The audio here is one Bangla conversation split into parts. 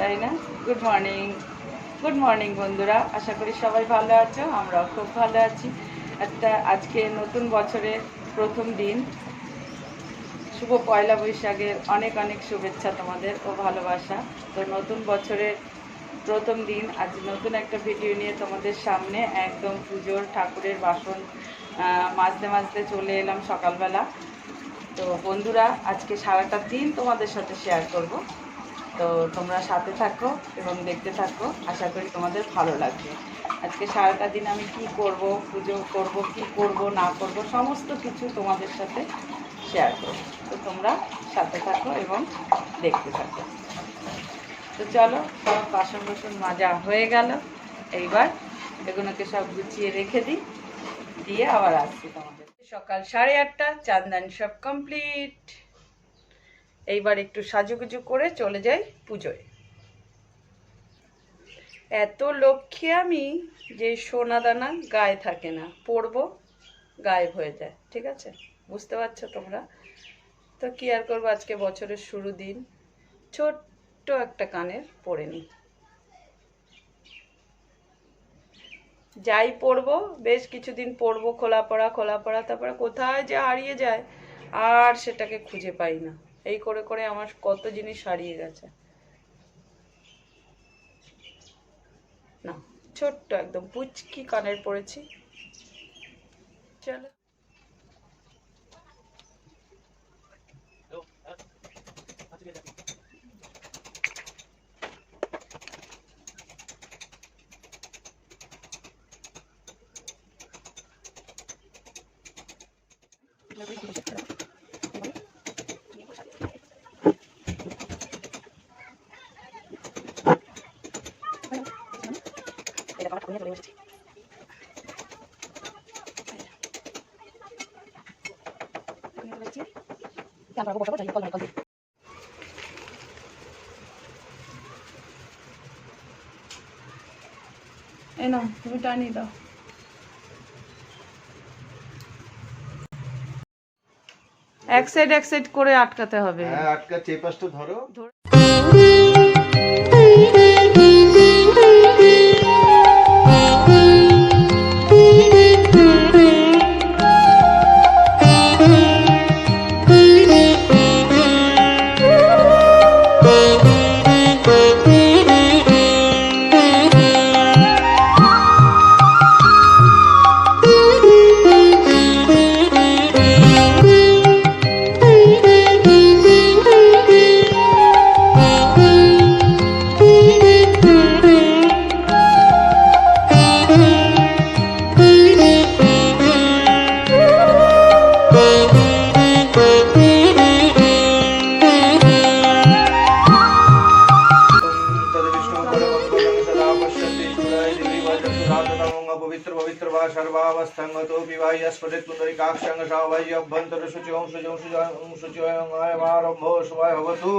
তাই না? গুড মর্নিং গুড মর্নিং বন্ধুরা। আশা করি সবাই ভালো আছো আমরাও খুব ভালো আছি। একটা আজকে নতুন বছরের প্রথম দিন। শুভ পয়লা বৈশাখের অনেক অনেক শুভেচ্ছা তোমাদের ও ভালোবাসা। তো নতুন বছরের প্রথম দিন আজ নতুন একটা ভিডিও নিয়ে তোমাদের সামনে একদম পুজোর ঠাকুরের বাসন আহ, মাজতে মাজতে চলে এলাম সকালবেলা। তো বন্ধুরা আজকে সারাটা দিন তোমাদের সাথে শেয়ার করব। তো তোমরা সাথে থাকো এবং দেখতে থাকো। আশা করি তোমাদের ভালো লাগবে। আজকে সারাটা দিন আমি কি করব, পুজো করব, কি করব, না করব, সমস্ত কিছু তোমাদের সাথে শেয়ার করব। তো তোমরা সাথে থাকো এবং দেখতে থাকো। তো চলো, সব বাসন বাসন মাজা হয়ে গেল। এইবার এগুলোকে সব গুছিয়ে রেখে দিই। দিয়ে আবার আসছি তোমাদের সকাল সাড়ে আটটা চান্দান সব কমপ্লিট এইবার একটু সাজুগুজু করে চলে যাই পুজোয়। এত লক্ষ্মী আমি যে সোনা দানা গায়ে থাকে না, পরবো, গায়েব হয়ে যায়, ঠিক আছে? বুঝতে পারছ তোমরা? তো কি আর করব আজকে বছরের শুরু দিন? ছোট্ট একটা কানের পরে নিই যাই পরবো, বেশ কিছুদিন পরবো খোলা পড়া খোলা পড়া তারপরে কোথায় যে হারিয়ে যায়, আর সেটাকে খুঁজে পাই না। এই করে করে আমার কত জিনিস হারিয়ে গেছে। না, ছোট্ট একদম, পুচকি কানের পরেছি চলো। এই না তুমি টানিয়ে দাও। এক সাইড এক সাইড করে আটকাতে হবে। হ্যাঁ আটকা চেপাসটা ধরো। অভ্যন্তর শুচিং শুচিং শুচিং শুচিং আরম্ভ শুভায় ভবতু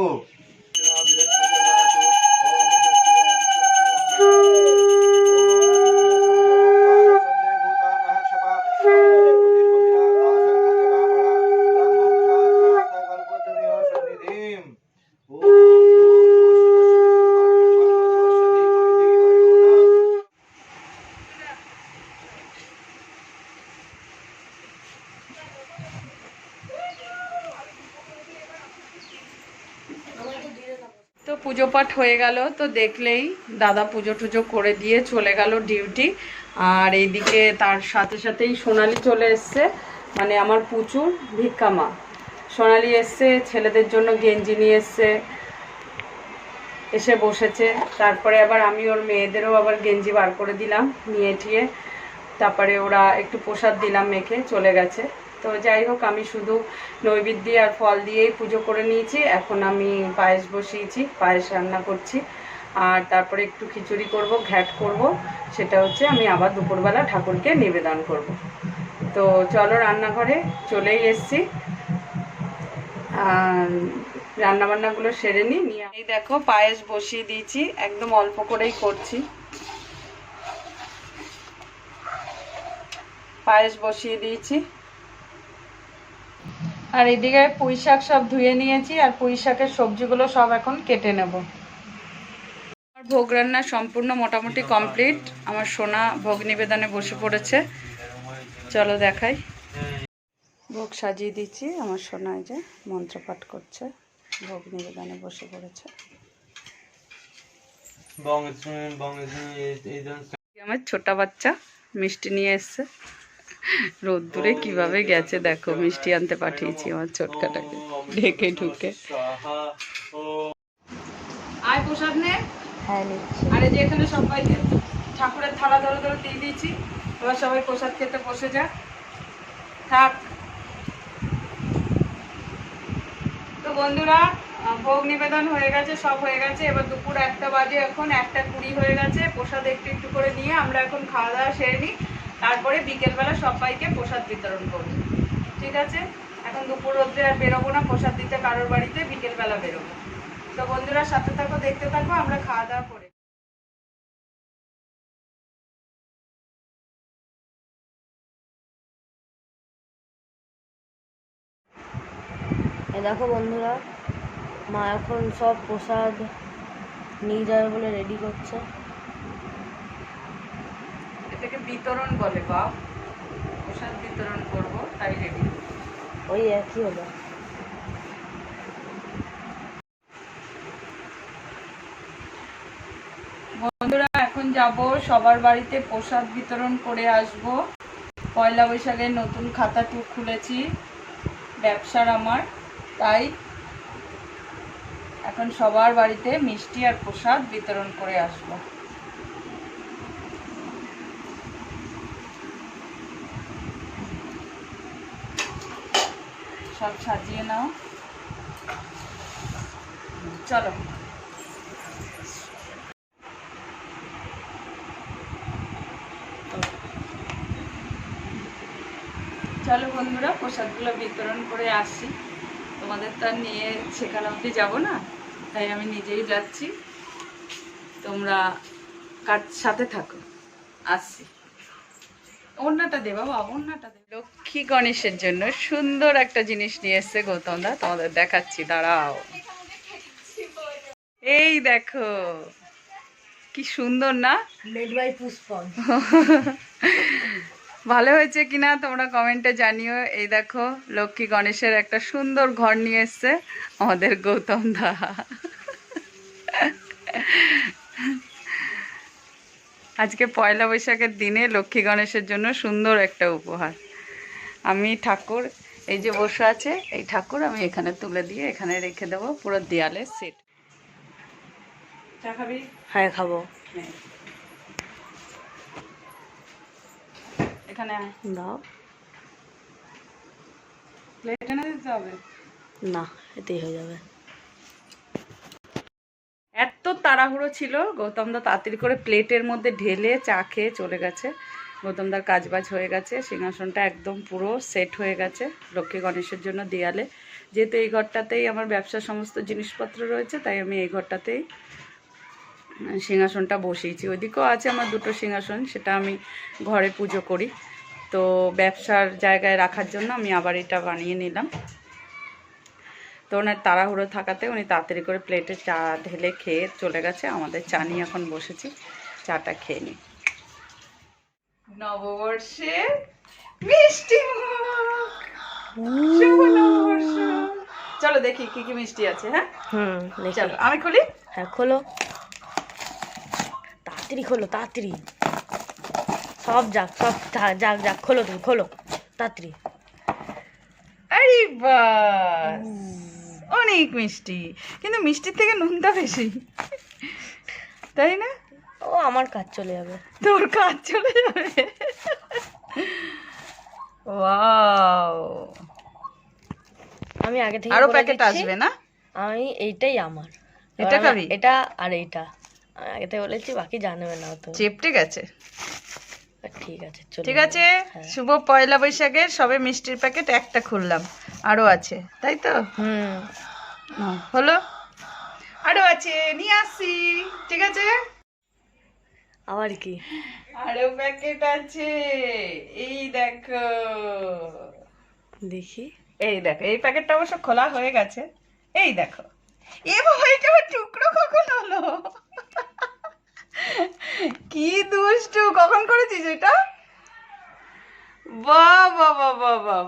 পুজো পাঠ হয়ে গেল, তো দেখলেই দাদা পুজো টুজো করে দিয়ে চলে গেল ডিউটি। আর এইদিকে তার সাথে সাথেই সোনালি চলে এসছে মানে আমার পুচুর ভিক্ষা মা। সোনালি এসছে, ছেলেদের জন্য গেঞ্জি নিয়ে এসছে, এসে বসেছে। তারপরে আবার আমি ওর মেয়েদেরও আবার গেঞ্জি বার করে দিলাম, নিয়ে ঠিয়ে তারপরে ওরা একটু প্রসাদ দিলাম মেখে, চলে গেছে। তো যাই হোক, আমি শুধু নৈবেদ্য আর ফল দিয়েই পুজো করে নিয়েছি। এখন আমি পায়েস বসিয়েছি, পায়েস রান্না করছি। আর তারপরে একটু খিচুড়ি করব, ঘ্যাট করব। সেটা হচ্ছে আমি আবার দুপুরবেলা ঠাকুরকে নিবেদন করব। তো চলো রান্নাঘরে চলেই এসছি। রান্নাবান্নাগুলো সেরে নিই, নিয়ে এই দেখো, পায়েস বসিয়ে দিয়েছি, একদম অল্প করেই করছি। পায়েস বসিয়ে দিয়েছি। আর এদিকে পুঁই শাক সব ধুয়ে নিয়েছি আর পুঁই শাকের সবজিগুলো সব এখন কেটে নেব। আমার ভোগ রান্না সম্পূর্ণ মোটামুটি কমপ্লিট। আমার সোনা ভোগ নিবেদনে বসে পড়েছে। চলো দেখাই। ভোগ সাজিয়ে দিচ্ছি। আমার সোনা এই যে মন্ত্রপাঠ করছে ভোগ নিবেদনে বসে পড়েছে। আমার ছোটা বাচ্চা মিষ্টি নিয়ে এসছে। রোদ্দুরে কীভাবে গেছে দেখো মিষ্টি আনতে পাঠিয়েছি আমার ছোটকাটাকে ঢেকে ঢুকে। আয় প্রসাদ নে। হ্যাঁ নিচ্ছি। আরে যে এখানে সবাইকে ঠাকুরের থালা ধরে ধরে দিয়ে দিয়েছি এবার সবাই প্রসাদ খেতে বসে যা থাক। তো বন্ধুরা ভোগ নিবেদন হয়ে গেছে সব হয়ে গেছে। এবার দুপুর একটা বাজে এখন একটা কুড়ি হয়ে গেছে। প্রসাদ একটু একটু করে নিয়ে আমরা এখন খাওয়া দাওয়া সেরে নিই। তারপরে বিকেলবেলা সবাইকে প্রসাদ বিতরণ করব। ঠিক আছে? এখন দুপুর রোদ্রে আর বেরোবো না, প্রসাদ দিতে কারোর বাড়িতে বিকেলবেলা বেরোবো। তো বন্ধুরা, সাথে থাকো, দেখতে থাকো, আমরা খাওয়া দাওয়া করে দেখো বন্ধুরা, মা এখন সব প্রসাদ নিয়ে যাবে বলে রেডি করছে। বিতরণ বলে বাপ প্রসাদ বিতরণ করব তাই রেডি ওই একই হলো। বন্ধুরা এখন যাব সবার বাড়িতে প্রসাদ বিতরণ করে আসব। পয়লা বৈশাখে নতুন খাতা টুক খুলেছি ব্যবসার আমার তাই এখন সবার বাড়িতে মিষ্টি আর প্রসাদ বিতরণ করে আসব। সব সাজিয়ে নাও। চলো। চলো বন্ধুরা প্রসাদগুলো বিতরণ করে আসি। তোমাদের তো আর নিয়ে সেখানে অবধি যাব না, তাই আমি নিজেই যাচ্ছি। তোমরা কার সাথে থাকো? আসছি অন্যটা দে বাবা অন্যটা দে। লক্ষ্মী গণেশের জন্য সুন্দর একটা জিনিস নিয়ে এসছে গৌতম দা তোমাদের দেখাচ্ছি দাঁড়াও। এই দেখো কি সুন্দর না? মেড বাই পুষ্পন ভালো হয়েছে কিনা তোমরা কমেন্টে জানিও। এই দেখো লক্ষ্মী গণেশের একটা সুন্দর ঘর নিয়ে এসছে আমাদের গৌতম দা। আজকে পয়লা বৈশাখের দিনে লক্ষ্মী গণেশের জন্য সুন্দর একটা উপহার। আমি ঠাকুর এই যে বসে আছে এই ঠাকুর আমি এখানে তুলে দিয়ে এখানে রেখে দেবো পুরো দেয়ালে সেট। হ্যাঁ খাব। এখানে দাও। প্লেট এনে দিতে হবে? না এতেই হয়ে যাবে। তাড়াহুড়ো ছিল। গৌতম দা তাড়াতাড়ি করে প্লেটের মধ্যে ঢেলে চা খেয়ে চলে গেছে। গৌতম দার কাজবাজ হয়ে গেছে। সিংহাসনটা একদম পুরো সেট হয়ে গেছে লক্ষ্মী গণেশের জন্য দেয়ালে। যেহেতু এই ঘরটাতেই আমার ব্যবসার সমস্ত জিনিসপত্র রয়েছে, তাই আমি এই ঘরটাতেই সিংহাসনটা বসিয়েছি। ওইদিকেও আছে আমার দুটো সিংহাসন, সেটা আমি ঘরে পুজো করি। তো ব্যবসার জায়গায় রাখার জন্য আমি আবার এটা বানিয়ে নিলাম। তো ওনার তাড়াহুড়ো থাকাতে উনি তাড়াতাড়ি করে প্লেটে চা ঢেলে খেয়ে চলে গেছে। আমাদের চা নিয়ে এখন বসেছি। চাটা খেয়ে নিই। নববর্ষে মিষ্টি মুখ। শুভ নববর্ষ। চলো দেখি কি কি মিষ্টি আছে হ্যাঁ? হুম চলো আমি খুলি? হ্যাঁ খোলো। তাড়াতাড়ি খোলো তাড়াতাড়ি। সব যাক সব যাক যাক খোলো তুমি খোলো। তাড়াতাড়ি। আরে বাস। অনেক মিষ্টি। কিন্তু মিষ্টির থেকে নুনটা বেশি। তাই না? ও আমার কাজ চলে যাবে। তোর কাজ চলে যাবে। ওয়াও। আমি আগে থেকে আরও প্যাকেট আসবে না? আমি এইটাই আমার। এটা খাবি? এটা আর এইটা। আমি আগে থেকে বলেছি বাকি জানবে না তো। চেপটে গেছে। ঠিক আছে ঠিক আছে? হ্যাঁ। শুভ পয়লা বৈশাখের সবে মিষ্টির প্যাকেট একটা খুললাম। আরও আছে তাই তো? হুম। হলো? আরও আছে নিয়ে আসি ঠিক আছে? আবার কি? আরও প্যাকেট আছে এই দেখো। দেখি। এই দেখো এই প্যাকেটটা অবশ্য খোলা হয়ে গেছে। এই দেখো এ বাবা এটা টুকরো কখন হলো? কি দুষ্টু কখন করেছিস এটা বাহ বাহ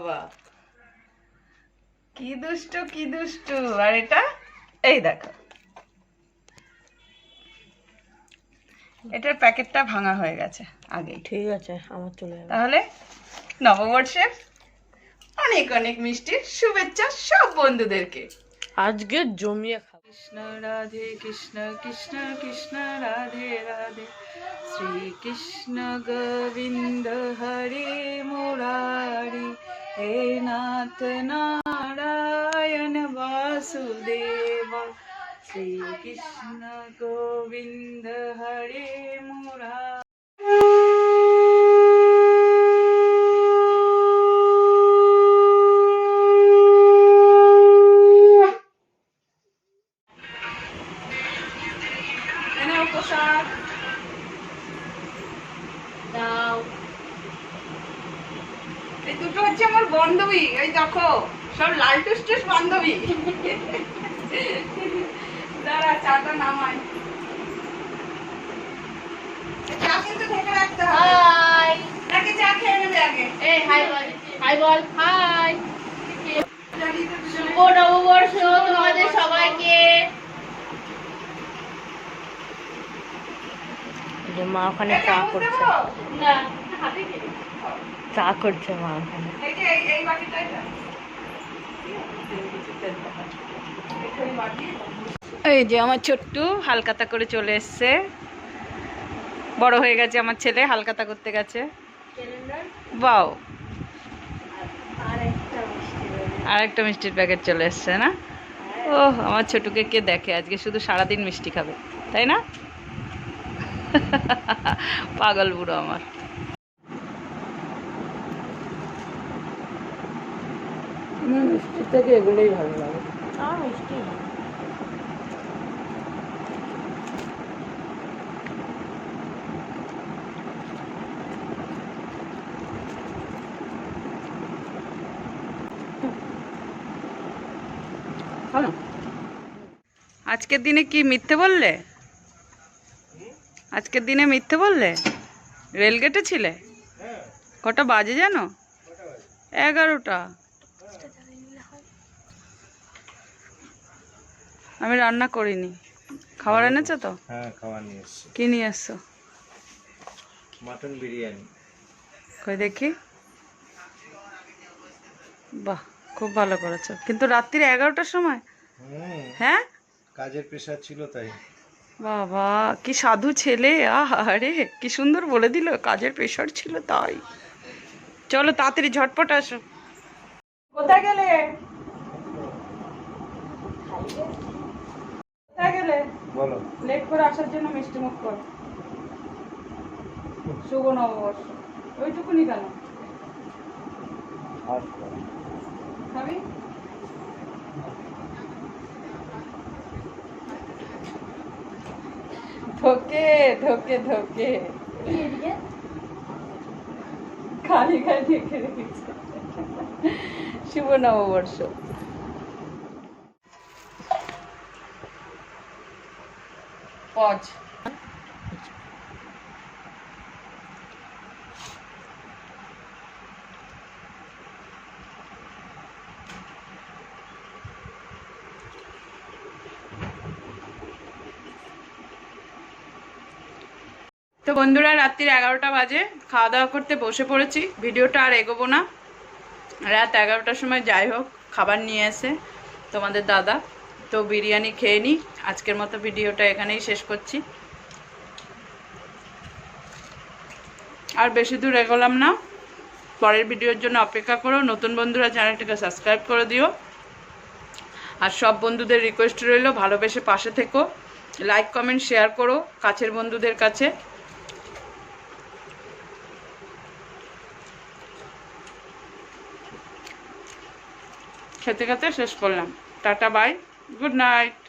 বাহ। কি দুষ্টু কি দুষ্টু? আর এটা? এই দেখো। এটার প্যাকেটটা ভাঙা হয়ে গেছে আগে ঠিক আছে আমার চলে যাবে। তাহলে নববর্ষের অনেক অনেক মিষ্টির শুভেচ্ছা সব বন্ধুদেরকে। আজকে জমিয়ে খাব। কৃষ্ণ রাধে কৃষ্ণ কৃষ্ণ কৃষ্ণ রাধে রাধে। শ্রী কৃষ্ণ গোবিন্দ হরে মুরারি। হে নাথ নারায়ণ বাসুদেব শ্রী কৃষ্ণ গোবিন্দ হরে এই দুটো হচ্ছে আমার বান্ধবী এই দেখো সব লাল টুসটুস বান্ধবী। দাঁড়া চাটা নামাই। চা কিন্তু ঢেকে রাখতে হবে। হাই। আগে চা খেয়ে নেবে আগে? এই হাই বল। হাই বল। হাই। জানি তো দুজনে- শুভ নববর্ষ তোমাদের সবাইকে। যে মা ওখানে চা করছে। চা করছে মা ওখানে। এই যে এই-। এই যে আমার ছোট্টু হালকাতা করে চলে এসছে। বড় হয়ে গেছে আমার ছেলে, হালকাতা করতে গেছে। বাও আর একটা মিষ্টির প্যাকেট চলে এসছে, না? ও আমার ছোটুকে কে দেখে? আজকে শুধু সারাদিন মিষ্টি খাবে, তাই না? পাগল বুড়ো আমার। মিষ্টির থেকে এগুলোই ভালো লাগে। মিষ্টি আজকের দিনে কি মিথ্যে বললে? আজকের দিনে মিথ্যে বললে? রেলগেটে ছিলে? হ্যাঁ। কটা বাজে জানো? এগারোটা। আমি রান্না করিনি। খাবার এনেছো তো? হ্যাঁ খাবার নিয়ে এসছি। কি নিয়ে এসছো? মাটন বিরিয়ানি। কই দেখি। বাহ খুব ভালো করেছ। কিন্তু রাত্রির এগারোটার সময়? হ্যাঁ? কাজের প্রেশার ছিল তাই। বাবা কি সাধু ছেলে আরে কি সুন্দর বলে দিল। কাজের প্রেশার ছিল তাই। চলো তাড়াতাড়ি ঝটপট আসো। কোথায় গেলে? কোথায় গেলে? বলো। লেট করে আসার জন্য মিষ্টি মুখ কর। শুভ নববর্ষ। ওইটুকুনি কেন? খাবি ধোকে ধোকে ধোকে। খালি খালি দেখে রেখেছে শুভ নববর্ষ। পজ তো বন্ধুরা, রাত্রির এগারোটা বাজে। খাওয়া দাওয়া করতে বসে পড়েছি। ভিডিওটা আর এগোবো না। রাত এগারোটার সময় যাই হোক, খাবার নিয়ে এসে তোমাদের দাদা তো বিরিয়ানি খেয়ে নিই আজকের মতো ভিডিওটা এখানেই শেষ করছি। আর বেশি দূর এগোলাম না। পরের ভিডিওর জন্য অপেক্ষা করো। নতুন বন্ধুরা চ্যানেলটাকে সাবস্ক্রাইব করে দিও। আর সব বন্ধুদের রিকোয়েস্ট রইল, ভালোবেসে পাশে থেকো। লাইক কমেন্ট শেয়ার করো কাছের বন্ধুদের কাছে। খেতে খেতে শেষ করলাম। Tata bye good night